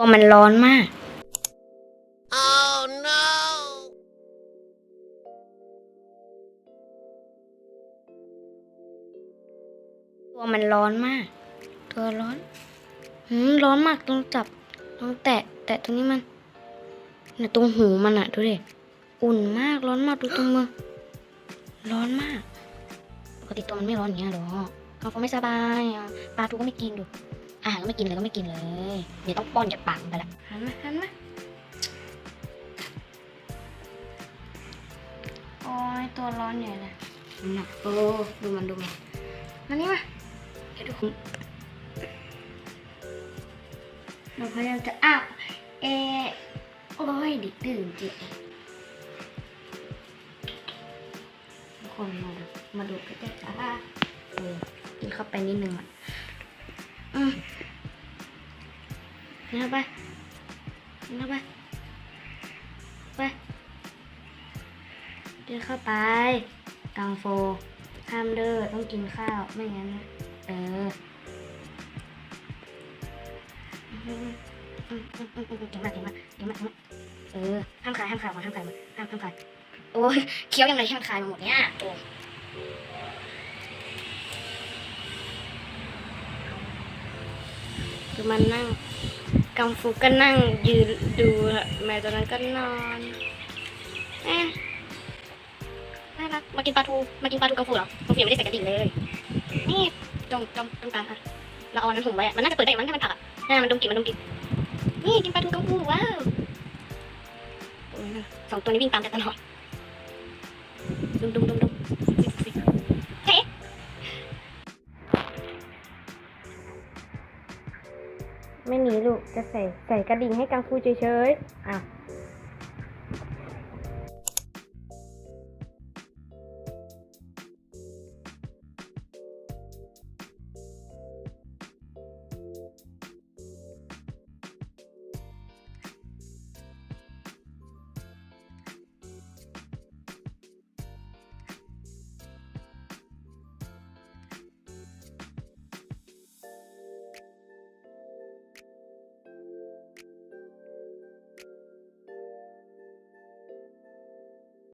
ตัวมันร้อนมาก Oh no! ตัวมันร้อนมาก ตัวร้อนหืมร้อนมากต้องจับต้องแตะ แตะตรงนี้มันเนี่ยตรงหูมันอะดูดิอุ่นมากร้อนมากดูตรงมือร้อนมากปกติตัวมันไม่ร้อนอย่างเงี้ยหรอเขาก็ไม่สบายปลาทูก็ไม่กินดู อาหารก็ไม่กินเลยก็ไม่กินเลย เดี๋ยวต้องป้อนจากปากมันไปละหันมาหันมาโอ้ยตัวร้อนใหญ่เลยน่ะโอ้ดูมันดูมันมานี่มาเดี๋ยวดูเราพยายามจะอ้าวเอโอ้ยดิตื่นจิทุกคนมาดูมาดูใกล้ๆอะเออกินเข้าไปนิดนึงอะ อืมกินเข้าไปกินเข้าไป ไปกินเข้าไป กังโฟ ห้ามเด้อต้องกินข้าว ไม่งั้น เอออืมอืมอืมอืมอืมเก่งมากเก่งมากเก่งมากเก่งมากเออ ห้ามคาย ห้ามคายมาห้ามคายมาห้ามห้ามคาย โอ้ยเคี้ยวยังไงให้มันคายมาหมดเนี่ยโอ้ คือมันนั่งกังฟูก็นั่งยืนดูแม่ตัวนั้นก็นอนเอ๊ะน่ารักมากินปลาทูมากินปลาทูกังฟูเหรอกังฟูยังไม่ได้ใส่กระดิ่งเลยนี่จงจงตรงกลางค่ะเราเอาอันนั้นถุงไว้อะมันน่าจะเปิดได้มั้งถ้ามันผักอะน่ามันดมกลิ่นมันดมกลิ่นนี่กินปลาทูกังฟูว้าวสองตัวนี้วิ่งตามกันตลอดดุมดุมดุม ไม่หนีลูกจะใส่ใส่กระดิ่งให้กังฟูเฉยๆอ้าว